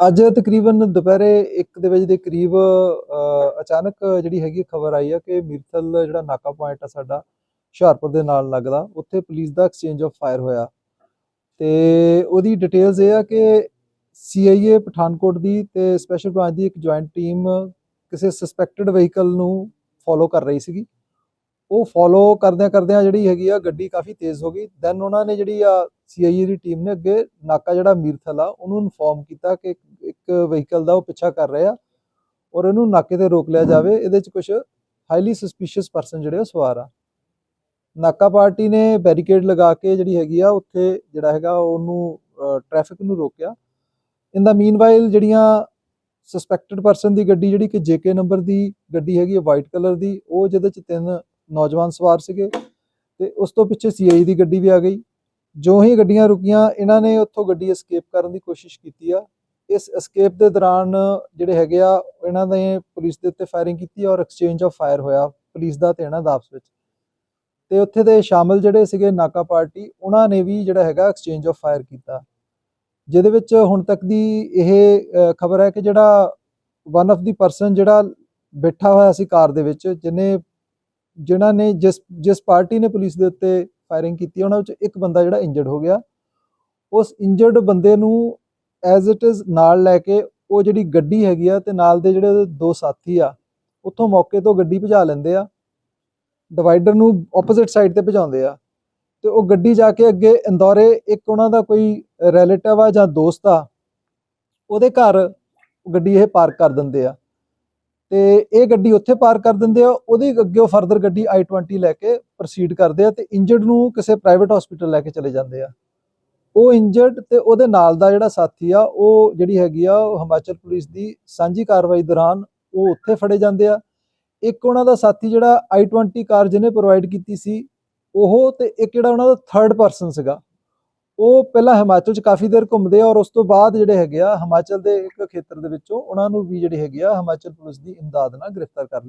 ਅੱਜ ਤਕਰੀਬਨ ਦੁਪਹਿਰੇ 1 ਦੇ ਵਜੇ ਦੇ ਕਰੀਬ ਅਚਾਨਕ ਜਿਹੜੀ ਹੈਗੀ ਖਬਰ ਆਈ ਆ ਕਿ ਮੀਰਥਲ ਜਿਹੜਾ ਨਾਕਾ ਪੁਆਇੰਟ ਆ ਸਾਡਾ, ਹੁਸ਼ਿਆਰਪੁਰ ਦੇ ਨਾਲ ਲੱਗਦਾ, ਉੱਥੇ ਪੁਲਿਸ ਦਾ ਐਕਸਚੇਂਜ ਆਫ ਫਾਇਰ ਹੋਇਆ। ਤੇ ਉਹਦੀ ਡਿਟੇਲਸ ਇਹ ਆ ਕਿ ਸੀਆਈਏ ਪਠਾਨਕੋਟ ਦੀ ਤੇ ਸਪੈਸ਼ਲ ਬ੍ਰਾਂਚ ਦੀ ਇੱਕ ਜੁਆਇੰਟ ਟੀਮ ਕਿਸੇ ਸਸਪੈਕਟਡ ਵਹੀਕਲ ਨੂੰ ਫੋਲੋ ਕਰ ਰਹੀ ਸੀਗੀ। ਉਹ ਫੋਲੋ ਕਰਦਿਆਂ ਕਰਦਿਆਂ ਜਿਹੜੀ ਹੈਗੀ ਆ ਗੱਡੀ ਕਾਫੀ ਤੇਜ਼ ਹੋ ਗਈ। ਦੈਨ ਉਹਨਾਂ ਨੇ ਜਿਹੜੀ ਆ ਸੀਆਈਏ ਦੀ ਟੀਮ ਨੇ ਅੱਗੇ ਨਾਕਾ ਜਿਹੜਾ ਮੀਰਥਲ ਆ, ਉਹਨੂੰ ਇਨਫੋਰਮ ਕੀਤਾ ਕਿ ਇੱਕ- ਇੱਕ ਵਹੀਕਲ ਦਾ ਉਹ ਪਿੱਛਾ ਕਰ ਰਿਹਾ ਔਰ ਇਹਨੂੰ ਨਾਕੇ ਤੇ ਰੋਕ ਲਿਆ ਜਾਵੇ। ਇਹਦੇ ਚ ਕੁਝ ਹਾਈਲੀ ਸਸਪੀਸ਼ੀਅਸ ਪਰਸਨ ਜਿਹੜੇ ਉਹ ਸਵਾਰ ਆ। ਨਾਕਾ ਪਾਰਟੀ ਨੇ ਬੈਰੀਕੇਡ ਲਗਾ ਕੇ ਜਿਹੜੀ ਹੈਗੀ ਆ, ਉੱਥੇ ਜਿਹੜਾ ਹੈਗਾ ਉਹਨੂੰ ਟ੍ਰੈਫਿਕ ਨੂੰ ਰੋਕਿਆ। ਇਨ ਦਾ ਮੀਨਵਾਈਲ ਜਿਹੜੀਆਂ ਸਸਪੈਕਟਡ ਪਰਸਨ ਦੀ ਗੱਡੀ ਜਿਹੜੀ ਕਿ ਜੇਕੇ ਨੰਬਰ ਦੀ ਗੱਡੀ ਹੈਗੀ ਹੈ ਵਾਈਟ ਕਲਰ ਦੀ, ਉਹ ਜਿਹਦੇ ਚ ਤਿੰਨ ਨੌਜਵਾਨ ਸਵਾਰ ਸੀਗੇ ਤੇ ਉਸ ਤੋਂ ਪਿੱਛੇ ਸੀਆਈ ਦੀ ਗੱਡੀ ਵੀ ਆ ਗਈ। ਜੋ ਹੀ ਗੱਡੀਆਂ ਰੁਕੀਆਂ, ਇਹਨਾਂ ਨੇ ਉੱਥੋਂ ਗੱਡੀ ਐਸਕੇਪ ਕਰਨ ਦੀ ਕੋਸ਼ਿਸ਼ ਕੀਤੀ ਆ। ਇਸ ਐਸਕੇਪ ਦੇ ਦੌਰਾਨ ਜਿਹੜੇ ਹੈਗੇ ਆ, ਇਹਨਾਂ ਨੇ ਪੁਲਿਸ ਦੇ ਉੱਤੇ ਫਾਇਰਿੰਗ ਕੀਤੀ ਔਰ ਐਕਸਚੇਂਜ ਆਫ ਫਾਇਰ ਹੋਇਆ ਪੁਲਿਸ ਦਾ ਤੇ ਇਹਨਾਂ ਦਾ ਆਪਸ ਵਿੱਚ। ਤੇ ਉੱਥੇ ਦੇ ਸ਼ਾਮਲ ਜਿਹੜੇ ਸੀਗੇ ਨਾਕਾ ਪਾਰਟੀ, ਉਹਨਾਂ ਨੇ ਵੀ ਜਿਹੜਾ ਹੈਗਾ ਐਕਸਚੇਂਜ ਆਫ ਫਾਇਰ ਕੀਤਾ। ਜਿਹਦੇ ਵਿੱਚ ਹੁਣ ਤੱਕ ਦੀ ਇਹ ਖਬਰ ਹੈ ਕਿ ਜਿਹੜਾ ਵਨ ਆਫ ਦੀ ਪਰਸਨ ਜਿਹੜਾ ਬੈਠਾ ਹੋਇਆ ਸੀ ਕਾਰ ਦੇ ਵਿੱਚ, ਜਿਹਨੇ ਜਿਨ੍ਹਾਂ ਨੇ ਜਿਸ ਜਿਸ ਪਾਰਟੀ ਨੇ ਪੁਲਿਸ ਦੇ ਉੱਤੇ ਫਾਇਰਿੰਗ ਕੀਤੀ, ਉਹਨਾਂ ਵਿੱਚ ਇੱਕ ਬੰਦਾ ਜਿਹੜਾ ਇੰਜਰਡ ਹੋ ਗਿਆ। ਉਸ ਇੰਜਰਡ ਬੰਦੇ ਨੂੰ ਐਜ਼ ਇਟ ਇਜ਼ ਨਾਲ ਲੈ ਕੇ ਉਹ ਜਿਹੜੀ ਗੱਡੀ ਹੈਗੀ ਆ ਤੇ ਨਾਲ ਦੇ ਜਿਹੜੇ ਉਹਦੇ ਦੋ ਸਾਥੀ ਆ, ਉੱਥੋਂ ਮੌਕੇ ਤੋਂ ਗੱਡੀ ਭਜਾ ਲੈਂਦੇ ਆ। ਡਿਵਾਈਡਰ ਨੂੰ ਆਪੋਜ਼ਿਟ ਸਾਈਡ ਤੇ ਭਜਾਉਂਦੇ ਆ। ਤੇ ਉਹ ਗੱਡੀ ਜਾ ਕੇ ਅੱਗੇ ਇੰਦੌਰੇ ਇੱਕ ਉਹਨਾਂ ਦਾ ਕੋਈ ਰਿਲੇਟਿਵ ਆ ਜਾਂ ਦੋਸਤ ਆ, ਉਹਦੇ ਘਰ ਗੱਡੀ ਇਹ ਪਾਰਕ ਕਰ ਦਿੰਦੇ ਆ। ਤੇ ਇਹ ਗੱਡੀ ਉੱਥੇ ਪਾਰਕ ਕਰ ਦਿੰਦੇ ਆ, ਉਹਦੀ ਅੱਗੇ ਫਰਦਰ ਗੱਡੀ i20 ਲੈ ਕੇ ਪ੍ਰੋਸੀਡ ਕਰਦੇ ਆ ਤੇ ਇੰਜਰਡ ਨੂੰ ਕਿਸੇ ਪ੍ਰਾਈਵੇਟ ਹਸਪੀਟਲ ਲੈ ਕੇ ਚਲੇ ਜਾਂਦੇ ਆ। ਉਹ ਇੰਜਰਡ ਤੇ ਉਹਦੇ ਨਾਲ ਦਾ ਜਿਹੜਾ ਸਾਥੀ ਆ, ਉਹ ਜਿਹੜੀ ਹੈਗੀ ਆ, ਉਹ ਹਿਮਾਚਲ ਪੁਲਿਸ ਦੀ ਸਾਂਝੀ ਕਾਰਵਾਈ ਦੌਰਾਨ ਉਹ ਉੱਥੇ ਫੜੇ ਜਾਂਦੇ ਆ। ਇੱਕ ਉਹਨਾਂ ਦਾ ਸਾਥੀ ਜਿਹੜਾ i20 ਕਾਰ ਜਿਹਨੇ ਪ੍ਰੋਵਾਈਡ ਕੀਤੀ ਸੀ, ਉਹ ਤੇ ਇੱਕ ਜਿਹੜਾ ਉਹਨਾਂ ਦਾ ਥਰਡ ਪਰਸਨ ਸੀਗਾ। ਉਹ ਪਹਿਲਾਂ ਹਿਮਾਚਲ 'ਚ ਕਾਫੀ ਦੇਰ ਘੁੰਮਦੇ ਆ ਔਰ ਉਸ ਤੋਂ ਬਾਅਦ ਜਿਹੜੇ ਹੈਗੇ ਆ ਹਿਮਾਚਲ ਦੇ ਇੱਕ ਖੇਤਰ ਦੇ ਵਿੱਚੋਂ ਉਹਨਾਂ ਨੂੰ ਵੀ ਜਿਹੜੀ ਹੈਗੀ ਆ ਹਿਮਾਚਲ ਪੁਲਿਸ ਦੀ ਇਮਦਾਦ ਨਾਲ ਗ੍ਰਿਫਤਾਰ ਕਰ